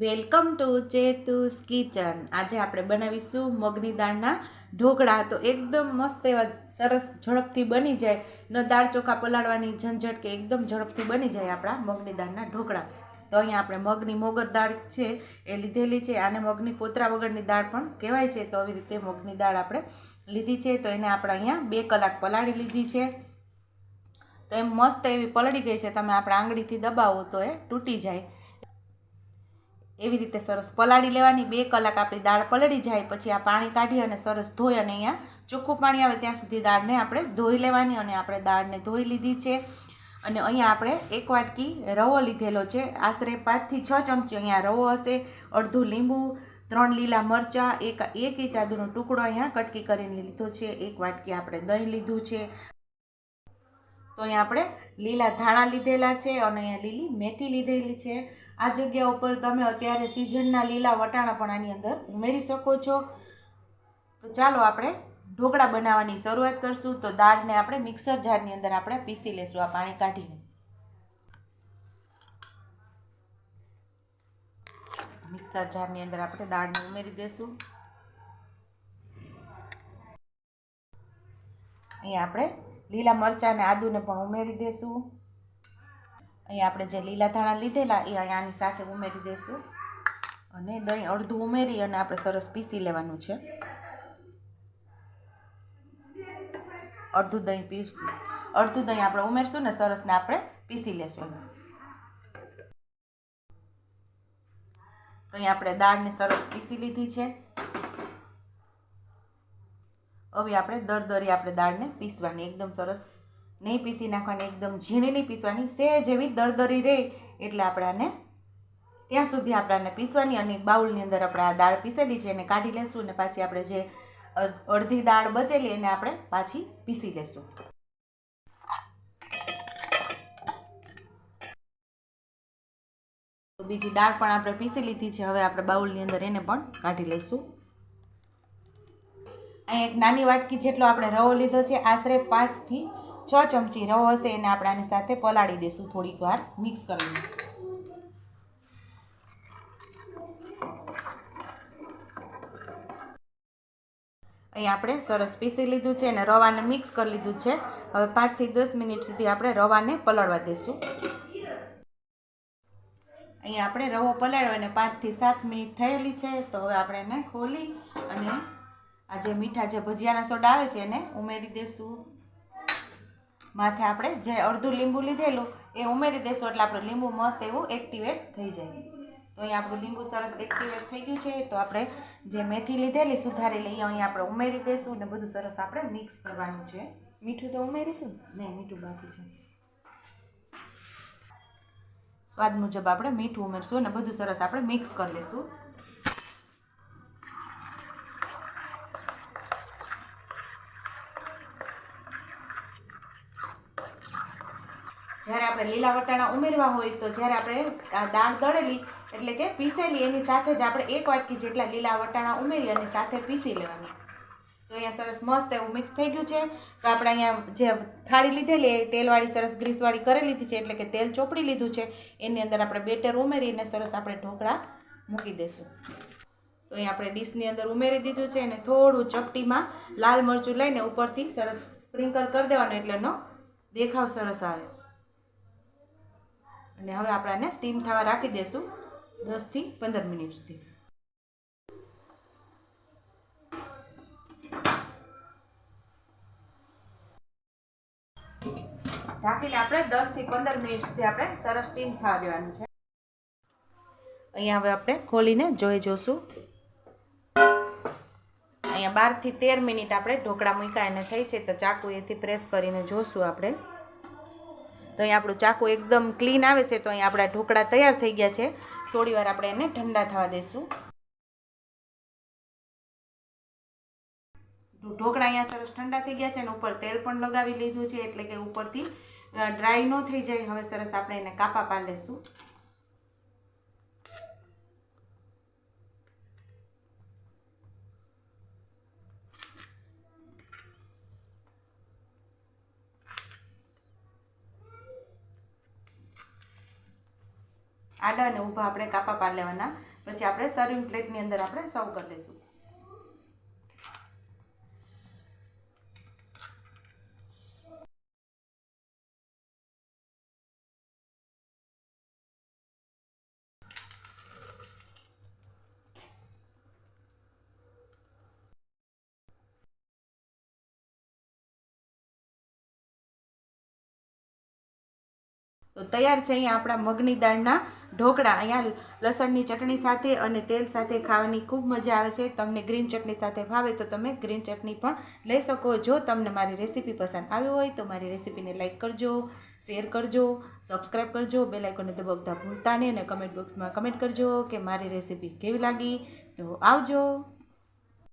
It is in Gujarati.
Welcome to ચેતુસ kitchen. આજે આપણે બનાવીશું મગની દાળના ઢોકળા. તો એકદમ મસ્ત એવા સરસ ઝડપથી બની જાય. ન દાળ ચોખા પલાળવાની ઝંઝટ કે એકદમ ઝડપથી બની જાય આપણા મગની દાળના ઢોકળા. તો અહીંયા આપણે મગની મોગર દાળ છે એ લીધેલી છે. આને મગની પોતરા વગરની દાળ પણ કહેવાય છે. તો આવી રીતે મગની દાળ આપણે લીધી છે. તો એને આપણે અહીંયા બે કલાક પલાળી લીધી છે. તો એમ મસ્ત એવી પલળી ગઈ છે. તમે આપણે આંગળીથી દબાવો તો એ તૂટી જાય. એવી રીતે સરસ પલાળી લેવાની. બે કલાક આપણી દાળ પલળી જાય, પછી આ પાણી કાઢી અને સરસ ધોઈ અને અહીંયા ચોખ્ખું પાણી આવે ત્યાં સુધી દાળને આપણે ધોઈ લેવાની અને આપણે દાળને ધોઈ લીધી છે. અને અહીંયા આપણે એક વાટકી રવો લીધેલો છે. આશરે પાંચથી છ ચમચી અહીંયા રવો હશે, અડધું લીંબુ, ત્રણ લીલા મરચાં, એક એક ઇંચ આદુનો ટુકડો અહીંયા કટકી કરીને લીધો છે. એક વાટકી આપણે દહીં લીધું છે. તો અહીંયા આપણે લીલા ધાણા લીધેલા છે અને અહીંયા લીલી મેથી લીધેલી છે. આ જગ્યા ઉપર તમે અત્યારે સિઝનના લીલા વટાણા પણ આની અંદર ઉમેરી શકો છો. તો ચાલો આપણે ઢોકળા બનાવવાની શરૂઆત કરશું. તો દાળને આપણે મિક્સર જારની અંદર આપણે પીસી લેશું આ પાણી કાઢીને. મિક્સર જારની અંદર આપણે દાળને ઉમેરી દઈશું અહીંયા આપણે લીલા મરચાં અને આદુને પણ ઉમેરી દઈશું અહીંયા આપણે જે લીલા ધાણા લીધેલા એ અહીંયાની સાથે ઉમેરી દઈશું. અને દહીં અડધું ઉમેરી અને આપણે સરસ પીસી લેવાનું છે. અડધું દહીં પીસશું. અડધું દહીં આપણે ઉમેરશું ને સરસને આપણે પીસી લેશું. તો અહીં આપણે દાળને સરસ પીસી લીધી છે. હવે આપણે દરદરી આપણે દાળને પીસવાની. એકદમ સરસ નહીં પીસી નાખવાની, એકદમ ઝીણી નહીં પીસવાની સહેજ એવી દરદરી રહે એટલે આપણાને ત્યાં સુધી આપણાને પીસવાની અને બાઉલની અંદર આપણે આ દાળ પીસેલી છે એને કાઢી લેશું અને પાછી આપણે જે અડધી દાળ બચેલી એને આપણે પાછી પીસી લેશું. બીજી દાળ પણ આપણે પીસી લીધી છે, હવે આપણે બાઉલની અંદર એને પણ કાઢી લઈશું અહીં એક નાની વાટકી જેટલો આપણે રવો લીધો છે, આશરે પાંચથી છ ચમચી રવો હશે એને આપણે આની સાથે પલાળી દઈશું થોડીક વાર મિક્સ કરીને. અહીં આપણે સરસ પીસી લીધું છે અને રવાને મિક્સ કરી લીધું છે. હવે પાંચથી દસ મિનિટ સુધી આપણે રવાને પલાળવા દઈશું. અહીંયા આપણે રવો પલાળ્યો અને પાંચથી સાત મિનિટ થયેલી છે તો હવે આપણે એને ખોલી અને આ જે મીઠા જે ભજીયાના સોડા આવે છે એને ઉમેરી દઈશું. માથે આપણે જે અડધું લીંબુ લીધેલું એ ઉમેરી દઈશું એટલે આપણું લીંબુ મસ્ત એવું એક્ટિવેટ થઈ જાય. તો અહીંયા આપણું લીંબુ સરસ એક્ટિવેટ થઈ ગયું છે. તો આપણે જે મેથી લીધેલી સુધારી લઈએ અહીંયા આપણે ઉમેરી દઈશું અને બધું સરસ આપણે મિક્સ કરવાનું છે. મીઠું તો ઉમેરીશું? નહીં મીઠું બાકી છે. સ્વાદ મુજબ આપણે મીઠું ઉમેરશું અને બધું સરસ આપણે મિક્સ કરી લઈશું. જ્યારે આપણે લીલા વટાણા ઉમેરવા હોય તો જ્યારે આપણે દાળ દળેલી એટલે કે પીસેલી, એની સાથે જ આપણે એક વાટકી જેટલા લીલા વટાણા ઉમેરી અને સાથે પીસી લેવાની. તો અહીંયા સરસ મસ્ત એવું મિક્સ થઈ ગયું છે. તો આપણે અહીંયા જે થાળી લીધેલી એ તેલવાળી સરસ ગ્રીસવાળી કરી લીધી છે, એટલે કે તેલ ચોપડી લીધું છે. એની અંદર આપણે બેટર ઉમેરીને સરસ આપણે ઢોકળા મૂકી દઈશું. તો અહીં આપણે ડીશની અંદર ઉમેરી દીધું છે અને થોડું ચપટીમાં લાલ મરચું લઈને ઉપરથી સરસ સ્પ્રિંકલ કરી દેવાનું, એટલે એનો દેખાવ સરસ આવે. અને હવે આપણે આને સ્ટીમ થવા રાખી દઈશું દસથી પંદર મિનિટ સુધી. ઢાંકીને આપણે દસથી પંદર મિનિટ સુધી આપણે સરસ સ્ટીમ થવા દેવાનું છે. અહીંયા હવે આપણે ખોલીને જોઈ જોશું. અહીંયા બારથી તેર મિનિટ આપણે ઢોકળા મૂક્યા એને થઈ છે તો ચાકુ એથી પ્રેસ કરીને જોશું આપણે. તો અહીં આપણું ચાકુ એકદમ ક્લીન આવે છે, તો અહીં આપણા ઢોકળા તૈયાર થઈ ગયા છે. થોડી વાર આપણે એને ઠંડા થવા દઈશું ઢોકળા અહીંયા સરસ ઠંડા થઈ ગયા છે અને ઉપર તેલ પણ લગાવી લીધું છે, એટલે કે ઉપરથી ડ્રાય ન થઈ જાય, હવે સરસ આપણે એને કાપા પાડી લઈશું આડા અને ઊભા આપણે કાપા પાડી લેવાના. પછી આપણે સર્વિંગ પ્લેટની અંદર આપણે સર્વ કરી લઈશું. તો તૈયાર છે અહીંયા આપણા મગની દાળના ઢોકળા, અહીંયા લસણની ચટણી સાથે અને તેલ સાથે ખાવાની ખૂબ મજા આવે છે. તમને ગ્રીન ચટણી સાથે ભાવે તો તમે ગ્રીન ચટણી પણ લઈ શકો. જો તમને મારી રેસીપી પસંદ આવી હોય તો મારી રેસીપીને લાઇક કરજો, શેર કરજો સબસ્ક્રાઈબ કરજો બે લાઇકોને દબાવતા ભૂલતા નહીં અને કમેન્ટ બોક્સમાં કમેન્ટ કરજો કે મારી રેસીપી કેવી લાગી. તો આવજો.